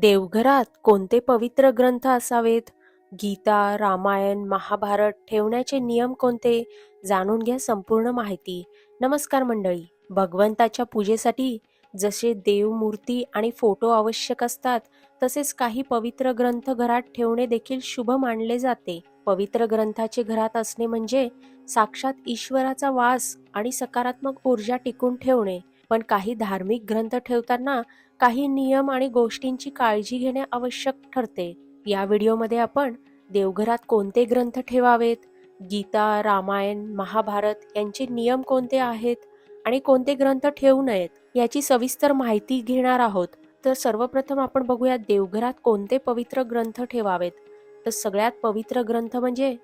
देवघरात कोणते पवित्र ग्रंथ असावेत? गीता रामायण महाभारत ठेवण्याचे नियम कोणते? जाणून घ्या संपूर्ण माहिती. नमस्कार मंडळी. भगवंताच्या पूजेसाठी जसे देवमूर्ती आणि फोटो आवश्यक असतात तसेच काही पवित्र ग्रंथ घरात ठेवणे देखील शुभ मानले जाते. पवित्र ग्रंथाचे घरात असणे म्हणजे साक्षात ईश्वराचा वास आणि सकारात्मक ऊर्जा टिकून ठेवणे. पण काही धार्मिक ग्रंथ ठेवताना काही नियम आणि गोष्टींची काळजी घेणे आवश्यक ठरते. या व्हिडिओमध्ये आपण देवघरात कोणते ग्रंथ ठेवावेत? गीता रामायण महाभारत यांचे नियम कोणते आहेत? आणि कोणते ग्रंथ ठेवू नयेत? याची सविस्तर माहिती घेणार आहोत. तर सर्वप्रथम आपण बघूया देवघरात कोणते पवित्र ग्रंथ ठेवावेत? तर सगळ्यात पवित्र ग्रंथ म्हणजे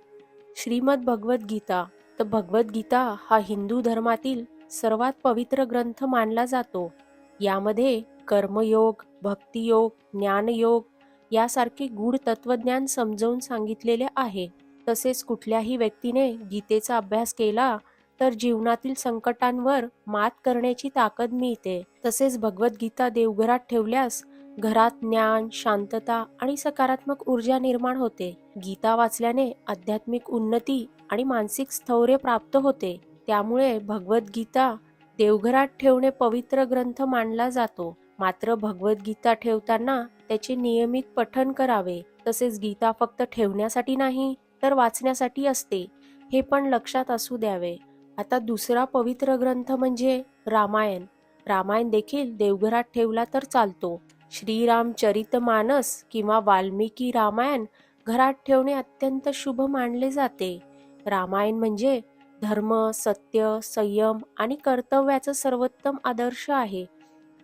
श्रीमद भगवद्गीता तर भगवद्गीता हा हिंदू धर्मातील सर्वात पवित्र ग्रंथ मानला जातो. यामध्ये कर्मयोग भक्तियोग ज्ञानयोग यासारखे गूढ तत्वज्ञान समजावून सांगितलेले आहे. तसेच कुठल्याही व्यक्तीने गीतेचा अभ्यास केला तर जीवनातील संकटांवर मात करण्याची ताकद मिळते. तसेच भगवद्गीता देवघरात ठेवल्यास घरात ज्ञान शांतता आणि सकारात्मक ऊर्जा निर्माण होते. गीता वाचल्याने आध्यात्मिक उन्नती आणि मानसिक स्थौर्य प्राप्त होते. त्यामुळे भगवद्गीता देवघरात ठेवणे पवित्र ग्रंथ मानला जातो. मात्र भगवद्गीता ठेवताना त्याचे नियमित पठन करावे तसेच गीता फक्त ठेवण्यासाठी नाही तर वाचण्यासाठी असते हे पण लक्षात असू द्यावे. आता दुसरा पवित्र ग्रंथ म्हणजे रामायण. रामायण देखील देवघरात ठेवला तर चालतो. श्रीरामचरित मानस किंवा वाल्मिकी रामायण घरात ठेवणे अत्यंत शुभ मानले जाते. रामायण म्हणजे धर्म सत्य संयम आणि कर्तव्याचा सर्वोत्तम आदर्श आहे.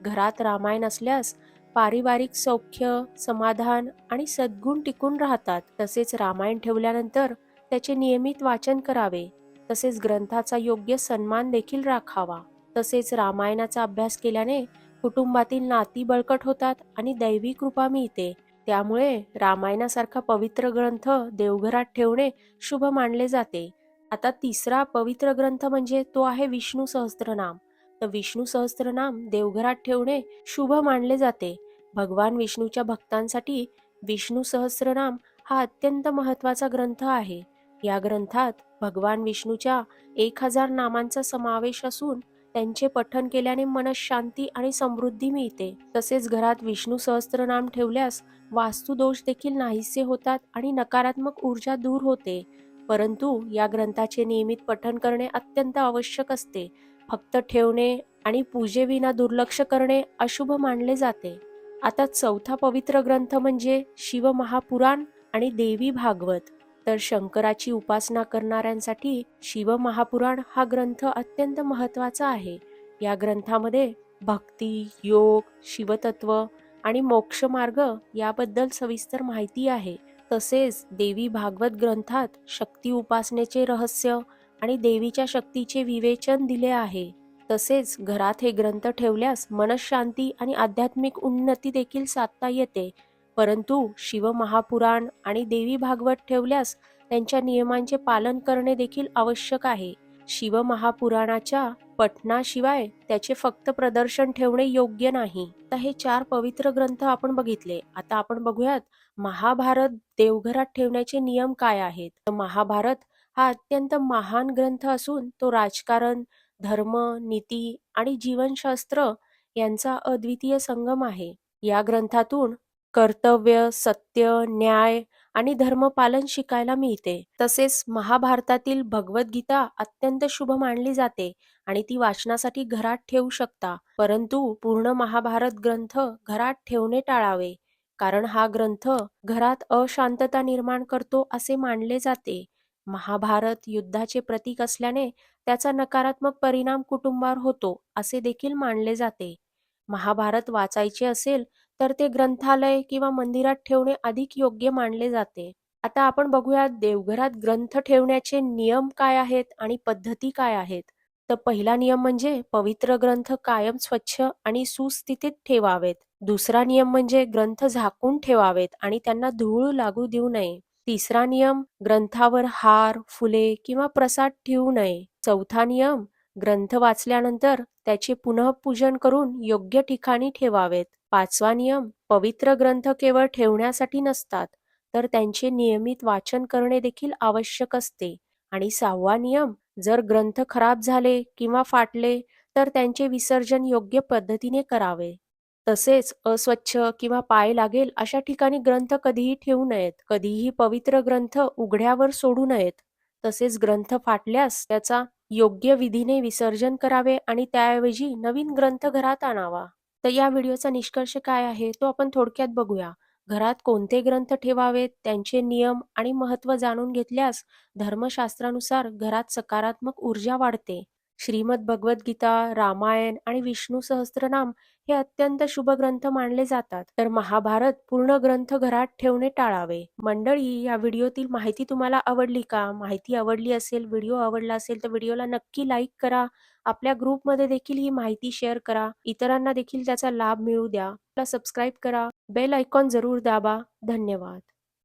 घरात रामायण असल्यास पारिवारिक सौख्य समाधान आणि सद्गुण टिकून राहतात. तसेच रामायण ठेवल्यानंतर त्याचे नियमित वाचन करावे. तसेच ग्रंथाचा योग्य सन्मान देखील राखावा. तसेच रामायणाचा अभ्यास केल्याने कुटुंबातील नाती बळकट होतात आणि दैवी कृपा मिळते. त्यामुळे रामायणासारखा पवित्र ग्रंथ देवघरात ठेवणे शुभ मानले जाते. आता तिसरा पवित्र ग्रंथ म्हणजे तो आहे विष्णू सहस्त्रनाम. तर विष्णू सहस्त्रनाम देवघरात ठेवणे शुभ मानले जाते. भगवान विष्णूच्या भक्तांसाठी विष्णू सहस्त्रनाम हा अत्यंत महत्त्वाचा ग्रंथ आहे. या ग्रंथात भगवान विष्णूच्या एक हजार नामांचा समावेश असून त्यांचे पठन केल्याने मनशांती आणि समृद्धी मिळते. तसेच घरात विष्णू सहस्त्रनाम ठेवल्यास वास्तुदोष देखील नाहीसे होतात आणि नकारात्मक ऊर्जा दूर होते. परंतु या ग्रंथाचे नियमित पठन करणे अत्यंत आवश्यक असते. फक्त ठेवणे आणि पूजेविना दुर्लक्ष करणे अशुभ मानले जाते. आता चौथा पवित्र ग्रंथ म्हणजे शिव महापुराण आणि देवी भागवत. तर शंकराची उपासना करणाऱ्यांसाठी शिव महापुराण हा ग्रंथ अत्यंत महत्त्वाचा आहे. या ग्रंथामध्ये भक्ती योग शिवतत्व आणि मोक्ष मार्ग याबद्दल सविस्तर माहिती आहे. तसेच देवी भागवत ग्रंथात शक्ती उपासनेचे रहस्य आणि देवीच्या शक्तीचे विवेचन दिले आहे. तसेच घरात हे ग्रंथ ठेवल्यास मनशांती आणि आध्यात्मिक उन्नती देखील साधता येते. परंतु शिव महापुराण आणि देवी भागवत ठेवल्यास त्यांच्या नियमांचे पालन करणे देखील आवश्यक आहे. शिव महापुराणाच्या पठणाशिवाय त्याचे फक्त प्रदर्शन ठेवणे योग्य नाही. तर हे चार पवित्र ग्रंथ आपण बघितले. आता आपण बघूयात महाभारत देवघरात ठेवण्याचे नियम काय आहेत? महाभारत हा अत्यंत महान ग्रंथ असून तो राजकारण धर्म नीती आणि जीवनशास्त्र यांचा अद्वितीय संगम आहे. या ग्रंथातून कर्तव्य सत्य न्याय आणि धर्मपालन शिकायला मिळते. तसेच महाभारतातील भगवद्गीता अत्यंत शुभ मानली जाते आणि ती वाचनासाठी घरात ठेवू शकता. परंतु पूर्ण महाभारत ग्रंथ घरात ठेवणे टाळावे कारण हा ग्रंथ घरात अशांतता निर्माण करतो असे मानले जाते. महाभारत युद्धाचे प्रतीक असल्याने त्याचा नकारात्मक परिणाम कुटुंबावर होतो असे देखील मानले जाते. महाभारत वाचायचे असेल तर ते ग्रंथालय किंवा मंदिरात ठेवणे अधिक योग्य मानले जाते. आता आपण बघूया देवघरात ग्रंथ ठेवण्याचे नियम काय आहेत आणि पद्धती काय आहेत? तर पहिला नियम म्हणजे पवित्र ग्रंथ कायम स्वच्छ आणि सुस्थितीत ठेवावेत. दुसरा नियम म्हणजे ग्रंथ झाकून ठेवावेत आणि त्यांना धूळ लागू देऊ नये. तिसरा नियम ग्रंथावर हार फुले किंवा प्रसाद ठेवू नये. चौथा नियम ग्रंथ वाचल्यानंतर त्याचे पुनःपूजन करून योग्य ठिकाणी ठेवावेत. पाचवा नियम पवित्र ग्रंथ केवळ ठेवण्यासाठी नसतात तर त्यांचे नियमित वाचन करणे देखील आवश्यक असते. आणि सहावा नियम जर ग्रंथ खराब झाले किंवा फाटले तर त्यांचे विसर्जन योग्य पद्धतीने करावे. तसेच अस्वच्छ किंवा पाय लागेल अशा ठिकाणी ग्रंथ कधीही ठेवू नयेत कधीही पवित्र ग्रंथ उघड्यावर सोडू नयेत. तसेच ग्रंथ फाटल्यास त्याचा योग्य विधीने विसर्जन करावे आणि त्याऐवजी नवीन ग्रंथ घरात आणावा. तर या व्हिडिओचा निष्कर्ष काय आहे तो आपण थोडक्यात बघूया. घरात कोणते ग्रंथ ठेवावेत त्यांचे नियम आणि महत्त्व जाणून घेतल्यास धर्मशास्त्रानुसार घरात सकारात्मक ऊर्जा वाढते. श्रीमद भगवद्गीता रामायण आणि विष्णू सहस्त्रनाम हे अत्यंत शुभ ग्रंथ मानले जातात. तर महाभारत पूर्ण ग्रंथ घरात ठेवणे टाळावे. मंडळी या व्हिडिओतील माहिती तुम्हाला आवडली का? माहिती आवडली असेल व्हिडिओ आवडला असेल तर व्हिडिओला नक्की लाईक करा. आपल्या ग्रुपमध्ये देखील ही माहिती शेअर करा. इतरांना देखील त्याचा लाभ मिळू द्या. सबस्क्राईब करा. बेल आयकॉन जरूर दाबा. धन्यवाद.